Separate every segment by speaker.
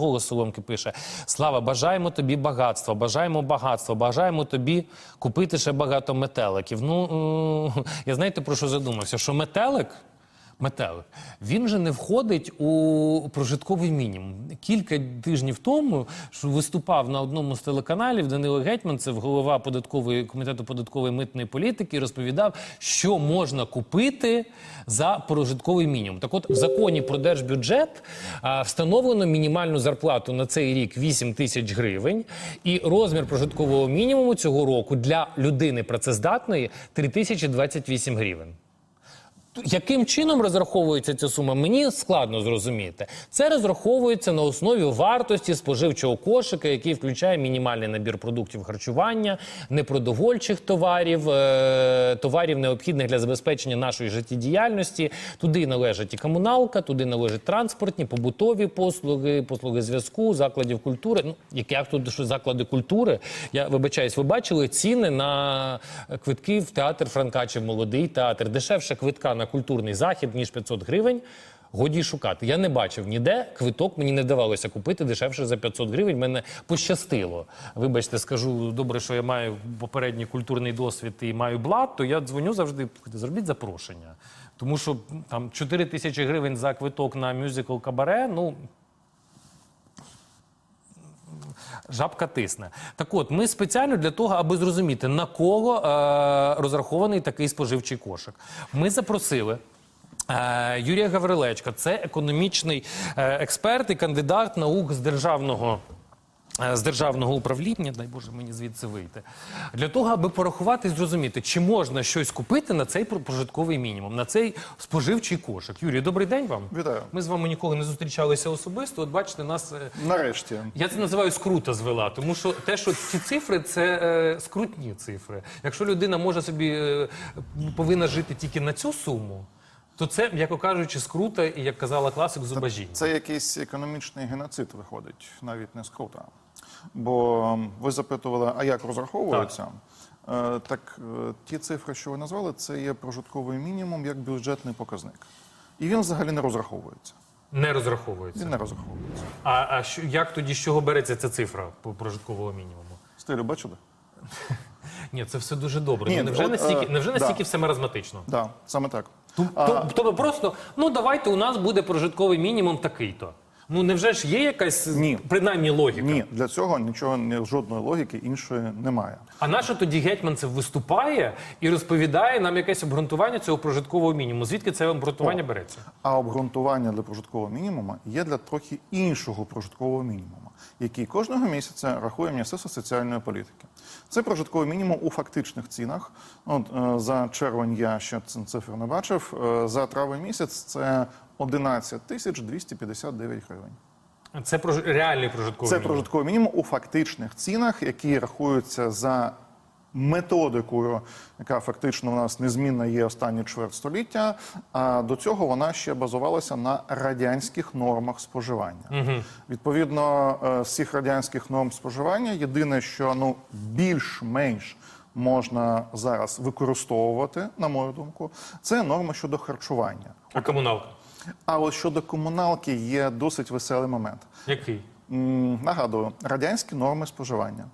Speaker 1: Голос Соломки пише: Слава, бажаємо тобі багатства, бажаємо багатства, бажаємо тобі купити ще багато метеликів. Ну, я знаєте про що задумався? Що метелик. Метелик, він же не входить у прожитковий мінімум. Кілька тижнів тому що виступав на одному з телеканалів Данило Гетьманцев, голова податкової комітету податкової митної політики, розповідав, що можна купити за прожитковий мінімум. Так, от в законі про держбюджет а, встановлено мінімальну зарплату на цей рік 8 тисяч гривень, і розмір прожиткового мінімуму цього року для людини працездатної 3028 гривень. Яким чином розраховується ця сума? Мені складно зрозуміти. Це розраховується на основі вартості споживчого кошика, який включає мінімальний набір продуктів харчування, непродовольчих товарів, е, товарів необхідних для забезпечення нашої життєдіяльності. Туди належить і комуналка, туди належать транспортні, побутові послуги, послуги зв'язку, закладів культури. Ну як, тут що заклади культури? Я вибачаюсь, ви бачили ціни на квитки в театр Франка чи в молодий театр. Дешевше квитка на культурний захід ніж 500 гривень. Годі шукати. Я не бачив ніде квиток. Мені не давалося купити дешевше за 500 гривень. Мене пощастило. Вибачте, скажу добре, що я маю попередній культурний досвід і маю блат, то я дзвоню завжди. Зробіть запрошення. Тому що там 4 тисячі гривень за квиток на мюзикл кабаре. Ну Жабка тисне. Так от, ми спеціально для того, аби зрозуміти, на кого е, розрахований такий споживчий кошик. Ми запросили. е, Юрія Гаврилечка, це економічний е, експерт і кандидат наук з державного. Е, З державного управління, дай Боже мені звідси вийти, для того, аби порахувати і зрозуміти, чи можна щось купити на цей про- прожитковий мінімум, на цей споживчий кошик. Юрій, добрий день вам.
Speaker 2: Вітаю.
Speaker 1: Ми з вами ніколи не зустрічалися особисто. От бачите, нас е,
Speaker 2: Нарешті.
Speaker 1: я це називаю скрута звела, тому що те, що ці цифри, це е, скрутні цифри. Якщо людина може собі е, повинна жити тільки на цю суму, то це, м'яко кажучи, скрута, і як казала класик, зубажіння.
Speaker 2: Це якийсь економічний геноцид виходить, навіть не з крута. Бо ви запитували, а як розраховується? Е, Так, е, ті цифри, що ви назвали, це є прожитковий мінімум як бюджетний показник. І він взагалі не розраховується.
Speaker 1: Не розраховується.
Speaker 2: Він не розраховується.
Speaker 1: А, а що, як тоді з чого береться ця цифра по прожиткового мінімуму?
Speaker 2: Стилю бачили?
Speaker 1: Ні, це все дуже добре.
Speaker 2: Ні,
Speaker 1: ну, невже
Speaker 2: от,
Speaker 1: настільки,
Speaker 2: е,
Speaker 1: невже
Speaker 2: да.
Speaker 1: все маразматично?
Speaker 2: Так, да, саме так.
Speaker 1: То- Тобто просто, ну давайте у нас буде прожитковий мінімум такий-то. Ну невже ж є якась
Speaker 2: Ні.
Speaker 1: принаймні логіка?
Speaker 2: Ні, для цього нічого ні, жодної логіки іншої немає.
Speaker 1: А нащо тоді гетьманцев виступає і розповідає нам якесь обґрунтування цього прожиткового мінімуму? Звідки це обґрунтування
Speaker 2: О.
Speaker 1: береться?
Speaker 2: А обґрунтування для прожиткового мінімуму є для трохи іншого прожиткового мінімуму, який кожного місяця рахує Міністерство соціальної політики. Це прожитковий мінімум у фактичних цінах. От е, за червень я ще цифр не бачив. Е, За травень місяць це 11 тисяч 259 гривень.
Speaker 1: Це прож... реальний прожитковий
Speaker 2: Це
Speaker 1: мінімум.
Speaker 2: прожитковий мінімум у фактичних цінах, які рахуються за методикою, яка фактично у нас незмінна є останні чверть століття. А до цього вона ще базувалася на радянських нормах споживання. Відповідно, е, з цих радянських норм споживання, єдине, що ну більш-менш. Можна зараз використовувати, на мою думку, це норма щодо харчування.
Speaker 1: А комуналка?
Speaker 2: А ось щодо комуналки є досить веселий момент.
Speaker 1: Який?
Speaker 2: М, Нагадую, радянські норми споживання.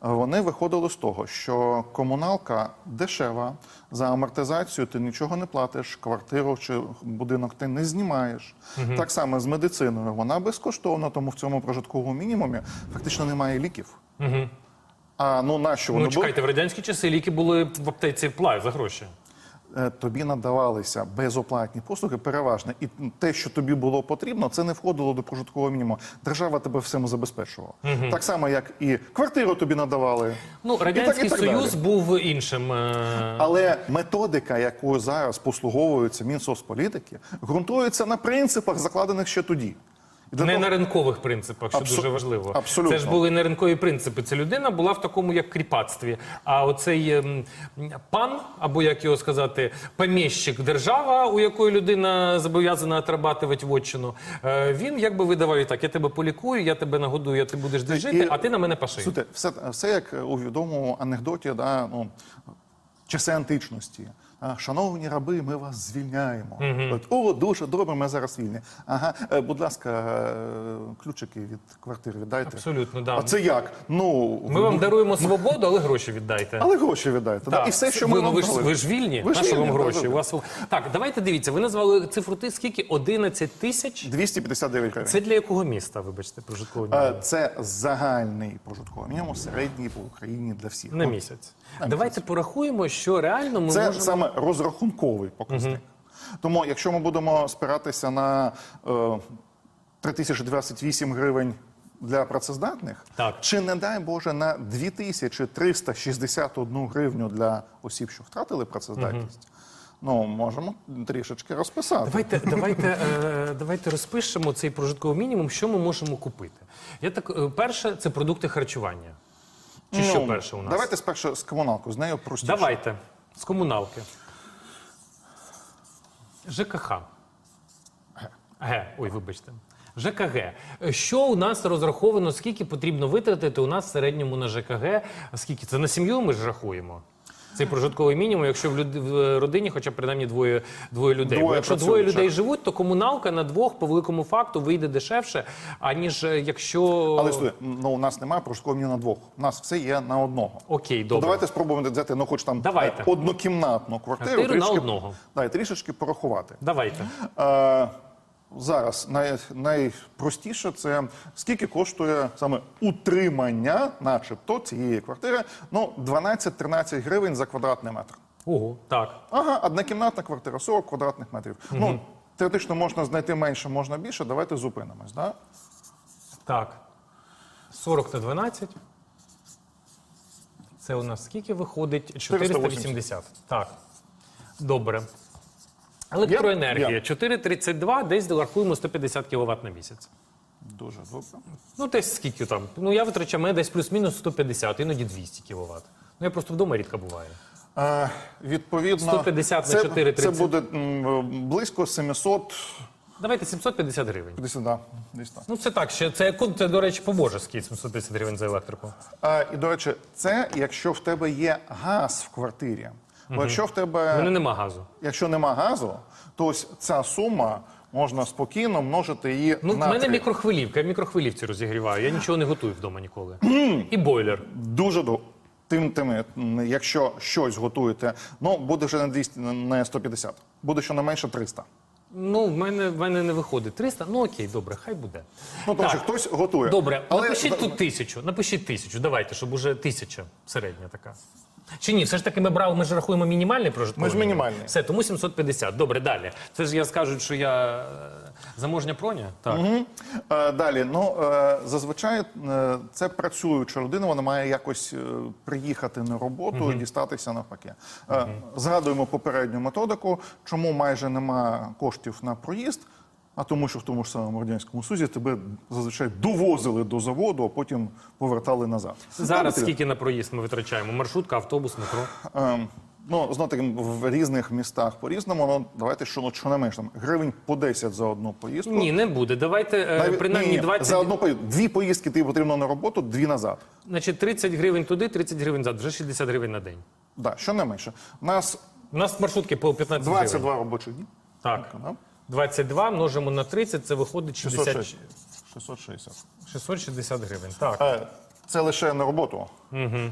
Speaker 2: Вони виходили з того, що комуналка дешева, за амортизацію ти нічого не платиш, квартиру чи будинок ти не знімаєш. Так само з медициною. Вона безкоштовна, тому в цьому прожитковому мінімумі фактично немає ліків. А ну нащо вони
Speaker 1: Ну
Speaker 2: були?
Speaker 1: чекайте, в радянські часи ліки були в аптеці плай за гроші.
Speaker 2: Е, тобі надавалися безоплатні послуги переважно, і те, що тобі було потрібно, це не входило до прожиткового мінімуму. Держава тебе всім забезпечувала. Так само, як і квартиру тобі надавали.
Speaker 1: Ну,
Speaker 2: І так- і так
Speaker 1: союз
Speaker 2: далі.
Speaker 1: був іншим. е,
Speaker 2: Але методика, якою зараз послуговується Мінсоцполітики, ґрунтується на принципах, закладених ще тоді.
Speaker 1: Не
Speaker 2: того-
Speaker 1: на ринкових принципах, що
Speaker 2: Абсо-
Speaker 1: дуже важливо.
Speaker 2: абсолютно.
Speaker 1: Це ж були не ринкові принципи. Ця людина була в такому як кріпацтві. А оцей ем, пан, або як його сказати, поміщик держава, у якої людина зобов'язана отрабатувати вотчину, е, він якби видавав і так: я тебе полікую, я тебе нагодую, я ти будеш де жити,
Speaker 2: І-
Speaker 1: а ти на мене паши.
Speaker 2: Слухайте, все, все як у відомому анекдоті, да, ну, часи античності. Шановні раби, ми вас звільняємо. От, О, дуже добре, ми зараз вільні. Ага, е, будь ласка, е, ключики від квартири віддайте.
Speaker 1: Абсолютно, да.
Speaker 2: А це як? Ну,
Speaker 1: Ми вам даруємо свободу, але гроші віддайте.
Speaker 2: але гроші віддайте. Да? І все, що ми
Speaker 1: ви,
Speaker 2: вам
Speaker 1: ви, ж,
Speaker 2: дали.
Speaker 1: ви ж вільні,
Speaker 2: Ви ж
Speaker 1: на що вам
Speaker 2: вільні,
Speaker 1: гроші? У вас... Так, давайте дивіться, ви назвали цифру ти скільки? 11 тисяч?
Speaker 2: 259 гривень.
Speaker 1: Це для якого міста, вибачте, прожитковий
Speaker 2: Е,
Speaker 1: мінімум?
Speaker 2: Це загальний прожитковий мінімум, середній по Україні для всіх.
Speaker 1: На місяць. Давайте порахуємо, що реально ми
Speaker 2: Це
Speaker 1: можемо...
Speaker 2: саме розрахунковий показник. Тому, якщо ми будемо спиратися на е, 3028 гривень для працездатних,
Speaker 1: Так.
Speaker 2: чи не дай Боже на 2361 гривню для осіб, що втратили працездатність, ну можемо трішечки розписати.
Speaker 1: Давайте, давайте, е, давайте розпишемо цей прожитковий мінімум, що ми можемо купити. Я так, е, перше, це продукти харчування. Чи що
Speaker 2: Ну,
Speaker 1: перше у нас?
Speaker 2: Давайте спершу з комуналку, з нею простіше.
Speaker 1: Давайте. З комуналки. ЖКХ. Г. Ой, вибачте. ЖКГ. Що у нас розраховано, скільки потрібно витратити у нас в середньому на ЖКГ? Скільки? Це на сім'ю ми ж рахуємо. Цей прожитковий мінімум, якщо в, люд... в родині хоча б принаймні двоє, двоє людей. Бо
Speaker 2: Двоє
Speaker 1: якщо двоє людей живуть, то комуналка на двох по великому факту вийде дешевше, аніж е, якщо.
Speaker 2: Але слухай, ну у нас немає прожиткового мінімуму на двох. У нас все є на одного.
Speaker 1: Окей,
Speaker 2: То
Speaker 1: добре.
Speaker 2: давайте спробуємо взяти, ну хоч там
Speaker 1: Давайте.
Speaker 2: е, однокімнатну квартиру,
Speaker 1: Квартиру на одного.
Speaker 2: Да, і трішечки порахувати.
Speaker 1: Давайте.
Speaker 2: Е, зараз най, найпростіше це скільки коштує саме утримання, начебто, цієї квартири. Ну, 12-13 гривень за квадратний метр.
Speaker 1: Ого, так.
Speaker 2: Ага, однокімнатна квартира, 40 квадратних метрів. Ну, теоретично можна знайти менше, можна більше. Давайте зупинимось. Да?
Speaker 1: Так. 40 на 12. Це у нас скільки виходить? 480. Так. Добре. Електроенергія.
Speaker 2: Є?
Speaker 1: 4,32, десь рахуємо 150 кВт на місяць.
Speaker 2: Дуже добре.
Speaker 1: Ну, десь скільки там? Ну, я витрачаю мене десь плюс-мінус 150, іноді 200 кВт. Ну, я просто вдома рідко буваю.
Speaker 2: Е, відповідно,
Speaker 1: 150 на
Speaker 2: це,
Speaker 1: 4,30.
Speaker 2: Це буде м, близько 750,
Speaker 1: Давайте 750 гривень.
Speaker 2: да, десь так.
Speaker 1: Ну, це так, ще це, це до речі, по-божески 750 гривень за електрику.
Speaker 2: А, і, до речі, це якщо в тебе є газ в квартирі. Бо якщо в тебе
Speaker 1: мене нема газу.
Speaker 2: якщо нема газу, то ось ця сума можна спокійно множити її
Speaker 1: Ну, в мене
Speaker 2: три.
Speaker 1: мікрохвилівка, я мікрохвилівці розігріваю. Я нічого не готую вдома ніколи. І бойлер.
Speaker 2: Дуже до тим тими, м, якщо щось готуєте, ну буде вже не 200, не 150, буде щонайменше 300.
Speaker 1: Ну, в мене, в мене не виходить 300. Ну окей, добре, хай буде.
Speaker 2: Ну тому що хтось готує.
Speaker 1: Добре,
Speaker 2: Але
Speaker 1: напишіть тут тисячу. Напишіть тисячу. Давайте, щоб уже тисяча середня така. Чи ні, все ж таки ми брали, ми ж рахуємо мінімальний прожитковий.
Speaker 2: Ми ж мінімальний.
Speaker 1: Все, тому 750. Добре, далі. Це ж я скажуть, що я е, заможня проня. Так.
Speaker 2: Е, Далі, ну е, зазвичай е, це працююча людина, вона має якось е, приїхати на роботу і дістатися навпаки. Е, Згадуємо попередню методику, чому майже нема коштів на проїзд. А тому, що в тому ж самому радянському Союзі тебе зазвичай довозили до заводу, а потім повертали назад.
Speaker 1: Зараз
Speaker 2: Знаєте,
Speaker 1: скільки на проїзд ми витрачаємо? Маршрутка, автобус, метро.
Speaker 2: Ем, ну, таки, в різних містах по-різному, ну, давайте що, ну, щонайменше там, гривень по 10 за одну поїздку.
Speaker 1: Ні, не буде. Давайте е,
Speaker 2: Навіть-
Speaker 1: принаймні
Speaker 2: ні, ні,
Speaker 1: 20.
Speaker 2: За одну поїздку. Дві поїздки тобі потрібно на роботу, дві назад.
Speaker 1: Значить, 30 гривень туди, 30 гривень назад. Вже 60 гривень на день.
Speaker 2: Да, що не менше. У нас
Speaker 1: У нас маршрутки по 15 гривень.
Speaker 2: 22 робочі дні.
Speaker 1: Так.
Speaker 2: Да?
Speaker 1: 22 множимо на 30, це виходить 60,
Speaker 2: 660. 660.
Speaker 1: 660 гривень. Так.
Speaker 2: Е, Це лише на роботу.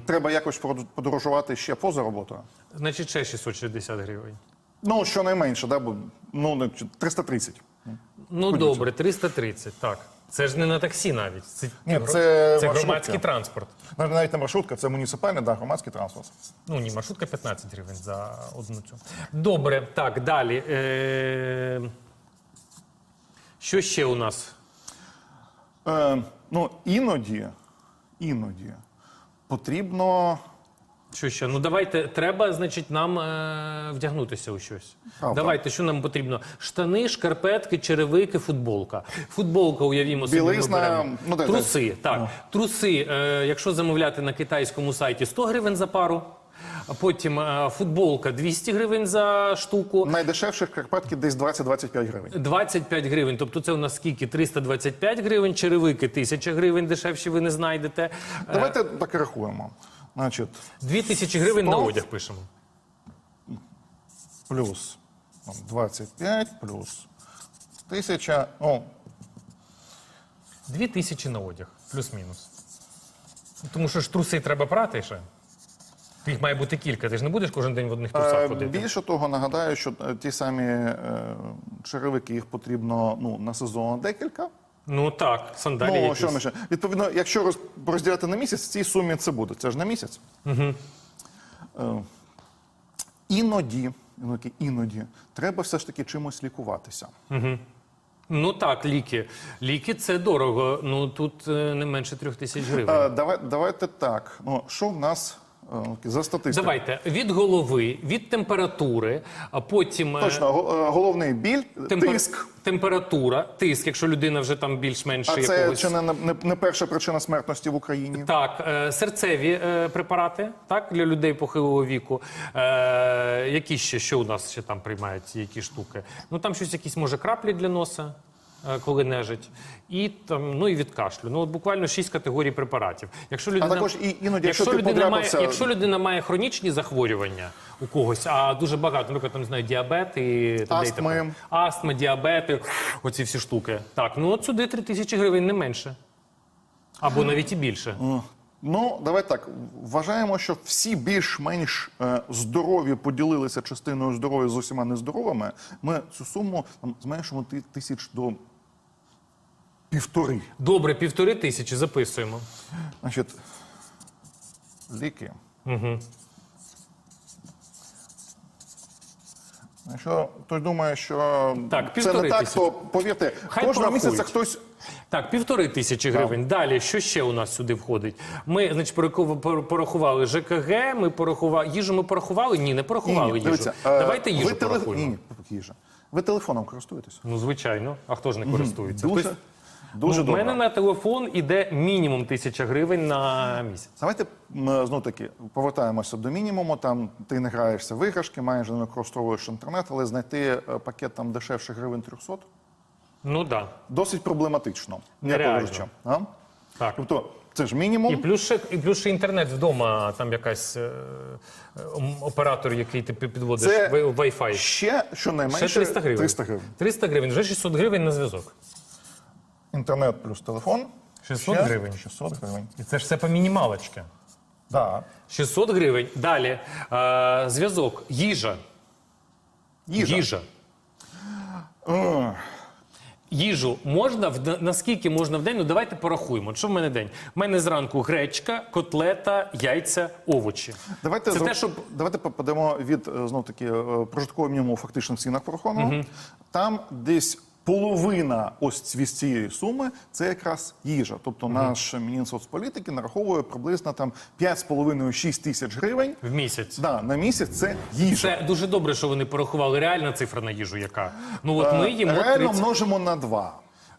Speaker 2: Треба якось подорожувати ще поза роботою.
Speaker 1: Значить, ще 660 гривень.
Speaker 2: Ну, щонайменше, да, бо, ну, не- 330.
Speaker 1: Ну добре, 330, так. Це ж не на таксі навіть. Це,
Speaker 2: Ні, це
Speaker 1: це громадський транспорт.
Speaker 2: Навіть навіть не маршрутка, це муніципальний, да, громадський транспорт.
Speaker 1: Ну ні, маршрутка 15 гривень за одну цю. Добре, так, далі. Е... Що ще у нас?
Speaker 2: Е, ну, іноді, іноді потрібно.
Speaker 1: Що ще? Ну давайте, треба, значить, нам е, вдягнутися у щось.
Speaker 2: Правда.
Speaker 1: Давайте, що нам потрібно? Штани, шкарпетки, черевики, футболка. Футболка, уявімо собі. ми
Speaker 2: Білизна,
Speaker 1: беремо.
Speaker 2: ну, так,
Speaker 1: Труси, так. Труси, е, якщо замовляти на китайському сайті 100 гривень за пару. А потім е, футболка 200 гривень за штуку.
Speaker 2: Найдешевші карпатки десь 20-25 гривень.
Speaker 1: 25 гривень, тобто це у нас скільки? 325 гривень, черевики 1000 гривень, дешевші ви не знайдете.
Speaker 2: Давайте так і рахуємо. Значить,
Speaker 1: 2000 гривень на
Speaker 2: 100.
Speaker 1: одяг пишемо.
Speaker 2: плюс там, 25 плюс 1000, ну,
Speaker 1: Дві тисячі на одяг, плюс-мінус. Ну, Тому що ж труси треба прати ще. Їх має бути кілька. Ти ж не будеш кожен день в одних трусах
Speaker 2: Е,
Speaker 1: ходити.
Speaker 2: Більше того, нагадаю, що е, ті самі е, черевики їх потрібно ну, на сезон декілька.
Speaker 1: Ну так, сандалі
Speaker 2: ну,
Speaker 1: якісь.
Speaker 2: що ми ще? Відповідно, якщо роз, розділяти на місяць, в цій сумі це буде. Це ж на місяць. Угу. Е, іноді, іноді, іноді треба все ж таки чимось лікуватися.
Speaker 1: Ну так, ліки. Ліки це дорого. Ну тут е, не менше трьох тисяч гривень.
Speaker 2: Е, давай, давайте так. Ну, що в нас е, за статистикою?
Speaker 1: Давайте від голови, від температури, а потім е,
Speaker 2: Точно, е, головний біль,
Speaker 1: темпер-
Speaker 2: тиск.
Speaker 1: температура, тиск, якщо людина вже там більш-менш
Speaker 2: А це
Speaker 1: якогось...
Speaker 2: чи не, не, не перша причина смертності в Україні?
Speaker 1: Так, е, серцеві е, препарати, так, для людей похилого віку. Е, які ще, що у нас ще там приймають, які штуки? Ну там щось якісь, може, краплі для носа, коли нежить. І там, ну і від кашлю. Ну, от буквально шість категорій препаратів. Якщо людина,
Speaker 2: також і іноді, якщо ти
Speaker 1: людина має, якщо людина має хронічні захворювання у когось, а дуже багато, наприклад, там не знаю, діабет і
Speaker 2: Астми.
Speaker 1: астма, діабети, оці всі штуки. Так, ну от сюди три тисячі гривень не менше. Або навіть і більше.
Speaker 2: Ну, давай так. Вважаємо, що всі більш-менш е, здорові поділилися частиною здоров'я з усіма нездоровими. Ми цю суму там, зменшимо ти- тисяч до півтори.
Speaker 1: Добре, півтори тисячі записуємо.
Speaker 2: Значить, ліки.
Speaker 1: Угу.
Speaker 2: Якщо хтось думає, що
Speaker 1: Так,
Speaker 2: це
Speaker 1: півтори
Speaker 2: не так,
Speaker 1: тисячі.
Speaker 2: то повірте,
Speaker 1: Хай
Speaker 2: кожного
Speaker 1: порахують.
Speaker 2: місяця хтось
Speaker 1: Так, півтори тисячі гривень. Далі, що ще у нас сюди входить? Ми, значить, пораху- пор- порахували ЖКГ, ми порахували. Їжу ми порахували? Ні, не порахували їжу.
Speaker 2: дивіться, е,
Speaker 1: Давайте їжу
Speaker 2: ви теле-
Speaker 1: порахуємо.
Speaker 2: Ні, ні, їжа. Ви телефоном користуєтесь?
Speaker 1: Ну, звичайно. А хто ж не користується?
Speaker 2: Дуже,
Speaker 1: Хтось-
Speaker 2: дуже
Speaker 1: ну, в
Speaker 2: добре.
Speaker 1: мене на телефон іде мінімум тисяча гривень на місяць.
Speaker 2: Давайте м, знову таки повертаємося до мінімуму. Там ти не граєшся в іграшки, майже не використовуєш інтернет, але знайти е, пакет там дешевше гривень 300
Speaker 1: Ну так. Да.
Speaker 2: досить проблематично.
Speaker 1: Нереально.
Speaker 2: м'яко кажучи. А?
Speaker 1: Так.
Speaker 2: Тобто це ж мінімум.
Speaker 1: І плюс ще, і плюс ще інтернет вдома, там якась е, е, м, оператор, який ти пі- підводиш
Speaker 2: Це
Speaker 1: Wi-Fi.
Speaker 2: Ще щонайменше
Speaker 1: Ще 300 гривень.
Speaker 2: 300 гривень.
Speaker 1: 300 гривень, вже 600 гривень на зв'язок.
Speaker 2: Інтернет плюс телефон.
Speaker 1: 600
Speaker 2: Ще
Speaker 1: гривень.
Speaker 2: 600 гривень.
Speaker 1: І це ж все по мінімалочці.
Speaker 2: Да.
Speaker 1: 600 гривень. Далі. Е, зв'язок. Їжа.
Speaker 2: Їжа.
Speaker 1: Їжа.
Speaker 2: Е,
Speaker 1: Їжу можна в д- наскільки можна в день? Ну давайте порахуємо. Що в мене день? У мене зранку гречка, котлета, яйця, овочі.
Speaker 2: Давайте,
Speaker 1: Це
Speaker 2: зроб-
Speaker 1: те, щоб
Speaker 2: давайте попадемо від е, знов таки е, прожиткового мінімуму фактично в цінах порахованого. Там десь половина ось від цієї суми це якраз їжа. Тобто наш Мінсоцполітики нараховує приблизно там 5,5-6 тисяч гривень.
Speaker 1: в місяць.
Speaker 2: Да, на місяць це їжа.
Speaker 1: Це дуже добре, що вони порахували. Реальна цифра на їжу, яка. Ну от ми їмо
Speaker 2: Е, Реально
Speaker 1: 30...
Speaker 2: множимо на 2.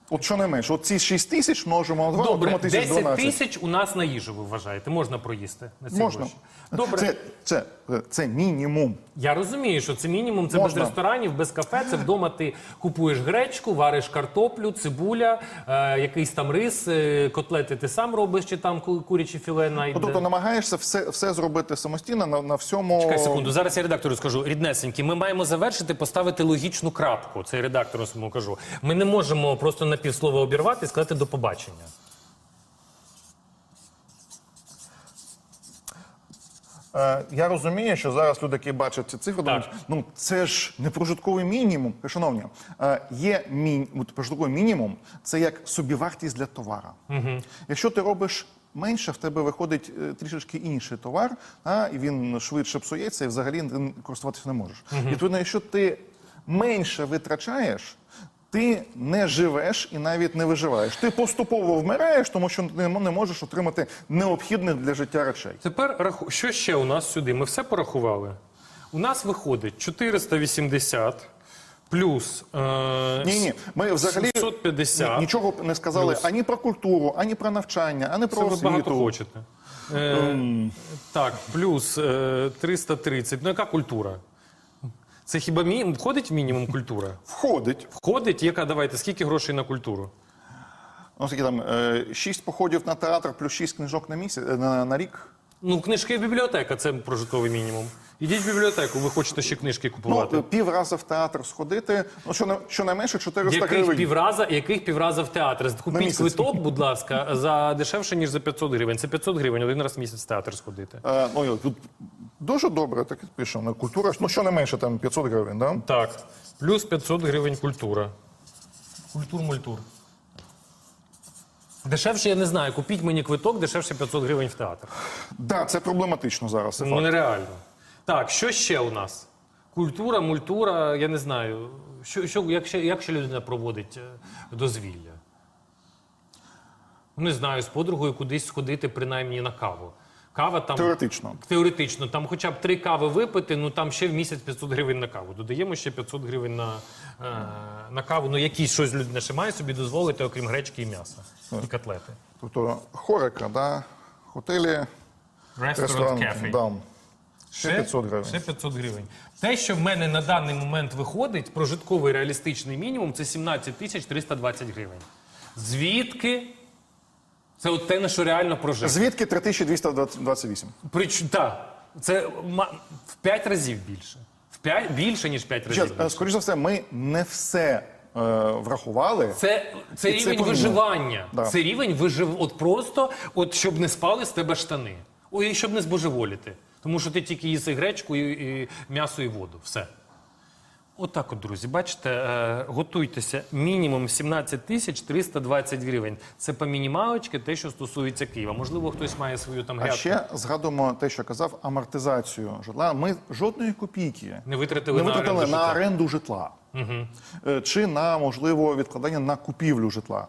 Speaker 2: От що найменше, от ці 6 тисяч множимо на 2,
Speaker 1: Добре,
Speaker 2: отримаємо
Speaker 1: 10 тисяч у нас на їжу, ви вважаєте, можна проїсти на ці
Speaker 2: Можна.
Speaker 1: гроші. Добре.
Speaker 2: Це, це, це мінімум.
Speaker 1: Я розумію, що це мінімум, це
Speaker 2: Можна.
Speaker 1: без ресторанів, без кафе. Це вдома ти купуєш гречку, вариш картоплю, цибуля, е, якийсь там рис, е, котлети ти сам робиш, чи там ку- куряче філе найде.
Speaker 2: Ну, тобто намагаєшся все, все зробити самостійно на, на всьому.
Speaker 1: Чекай секунду, зараз я редактору скажу. Ріднесенькі, ми маємо завершити, поставити логічну крапку. Це я редактору своєму кажу. Ми не можемо просто на півслова обірвати і сказати до побачення.
Speaker 2: Е, я розумію, що зараз люди, які бачать ці цифри, думають, ну це ж не прожитковий мінімум. Шановні, е, є мін... от прожитковий мінімум, це як собівартість для товара. Якщо ти робиш менше, в тебе виходить е, трішечки інший товар, а, і він швидше псується, і взагалі користуватися не можеш. Відповідно, якщо ти менше витрачаєш. Ти не живеш і навіть не виживаєш. Ти поступово вмираєш, тому що не не можеш отримати необхідних для життя речей.
Speaker 1: Тепер що ще у нас сюди? Ми все порахували. У нас виходить 480 плюс е...
Speaker 2: Ні, ні, ми взагалі
Speaker 1: 750.
Speaker 2: ні- нічого не сказали
Speaker 1: Плюс.
Speaker 2: ані про культуру, ані про навчання, ані
Speaker 1: Це
Speaker 2: про
Speaker 1: ви багато хочете. Е, так, плюс е, 330. Ну яка культура? Це хіба мі... входить в мінімум культура?
Speaker 2: Входить.
Speaker 1: Входить, яка давайте, скільки грошей на культуру?
Speaker 2: Ну, скільки там е, шість походів на театр плюс шість книжок на місяць е, на, на рік.
Speaker 1: Ну, книжки і бібліотека це прожитковий мінімум. Ідіть в бібліотеку, ви хочете ще книжки купувати.
Speaker 2: Ну, пів раза в театр сходити, ну, що, щонайменше 400
Speaker 1: яких
Speaker 2: гривень.
Speaker 1: півраза, яких півраза в театр? Купіть квиток, будь ласка, за дешевше, ніж за 500 гривень. Це 500 гривень один раз в місяць в театр сходити.
Speaker 2: Е, ну, тут дуже добре, так пишемо. Культура, ну, щонайменше там 500 гривень, да?
Speaker 1: Так. Плюс 500 гривень культура. Культур-мультур. Дешевше я не знаю. Купіть мені квиток, дешевше 500 гривень в театр.
Speaker 2: Да, це проблематично зараз. Це
Speaker 1: Ну
Speaker 2: факт.
Speaker 1: нереально. Так, що ще у нас? Культура, мультура, я не знаю. Що, що, як, ще, як ще людина проводить е, дозвілля? Ну, Не знаю, з подругою кудись сходити, принаймні на каву. Кава там.
Speaker 2: Теоретично.
Speaker 1: Теоретично, там хоча б три кави випити, ну там ще в місяць 500 гривень на каву. Додаємо ще 500 гривень на, е, на каву. Ну якісь щось людина ще має собі дозволити, окрім гречки і м'яса. І котлети.
Speaker 2: Тобто хорика, да? готелі,
Speaker 1: Ресторан,
Speaker 2: ресторан,
Speaker 1: кафе.
Speaker 2: да. Ще 500 гривень.
Speaker 1: Ще 500 гривень. Те, що в мене на даний момент виходить, прожитковий реалістичний мінімум це 17 тисяч 320 гривень. Звідки? Це от те, на що реально прожити.
Speaker 2: Звідки 3228?
Speaker 1: Прич... Так, це ма- в 5 разів більше. В 5... Більше, ніж 5 разів.
Speaker 2: Чесно,
Speaker 1: більше.
Speaker 2: скоріш за все, ми не все е, врахували.
Speaker 1: Це, це
Speaker 2: І це
Speaker 1: рівень виживання.
Speaker 2: Да.
Speaker 1: Це рівень вижив... От просто, от щоб не спали з тебе штани. Ой, і щоб не збожеволіти. Тому що ти тільки їси гречку і, і м'ясо і воду. Все. Отак, от, друзі, бачите, е, готуйтеся. Мінімум 17 тисяч 320 гривень. Це по мінімалочки, те, що стосується Києва. Можливо, хтось має свою там
Speaker 2: А ще згадуємо те, що казав, амортизацію житла. Ми жодної копійки
Speaker 1: Не витратили
Speaker 2: не
Speaker 1: на
Speaker 2: витратили
Speaker 1: оренду
Speaker 2: на
Speaker 1: житла.
Speaker 2: оренду житла. Е, Чи на можливо відкладання на купівлю житла.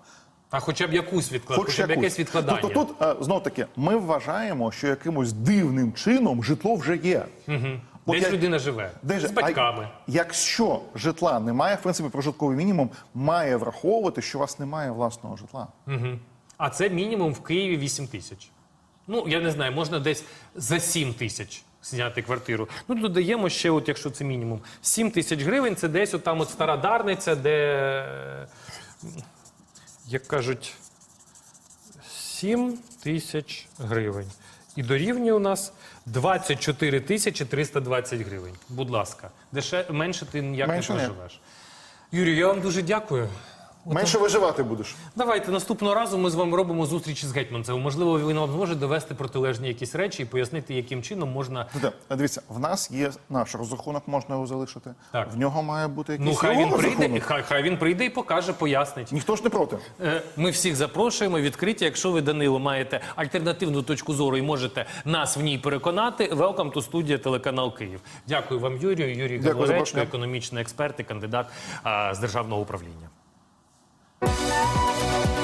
Speaker 1: А хоча б якусь відклад, хоча б
Speaker 2: якусь.
Speaker 1: якесь відкладання.
Speaker 2: Тобто тут е, знов таки ми вважаємо, що якимось дивним чином житло вже є. От
Speaker 1: Десь
Speaker 2: як-
Speaker 1: людина живе
Speaker 2: Де ж-
Speaker 1: з батьками.
Speaker 2: А якщо житла немає, в принципі, прожитковий мінімум має враховувати, що у вас немає власного житла.
Speaker 1: А це мінімум в Києві 8 тисяч. Ну, я не знаю, можна десь за 7 тисяч зняти квартиру. Ну, додаємо ще, от, якщо це мінімум. 7 тисяч гривень це десь от там от стара Дарниця, де, е, як кажуть, 7 тисяч гривень. І дорівнює у нас 24 тисячі 320 гривень. Будь ласка, Деше... менше ти ніяк
Speaker 2: Менше
Speaker 1: не
Speaker 2: ні.
Speaker 1: проживеш. Юрію, я вам дуже дякую.
Speaker 2: Менше виживати будеш.
Speaker 1: Давайте наступного разу ми з вами робимо зустріч з гетьманцем. Можливо, він вам зможе довести протилежні якісь речі і пояснити, яким чином можна.
Speaker 2: Тобто, Дивіться, в нас є наш розрахунок, можна його залишити.
Speaker 1: Так.
Speaker 2: В нього має бути якийсь
Speaker 1: Ну, хай
Speaker 2: його
Speaker 1: він прийде,
Speaker 2: розрахунок.
Speaker 1: хай, хай він прийде і покаже, пояснить.
Speaker 2: Ніхто ж не проти.
Speaker 1: Е, Ми всіх запрошуємо відкриті. Якщо ви Данило маєте альтернативну точку зору і можете нас в ній переконати. Welcome to студія телеканал Київ. Дякую вам, Юрію. Юрій
Speaker 2: Дякую за
Speaker 1: Гаворечко,
Speaker 2: запрошення.
Speaker 1: економічний експерт і кандидат а, з державного управління. Música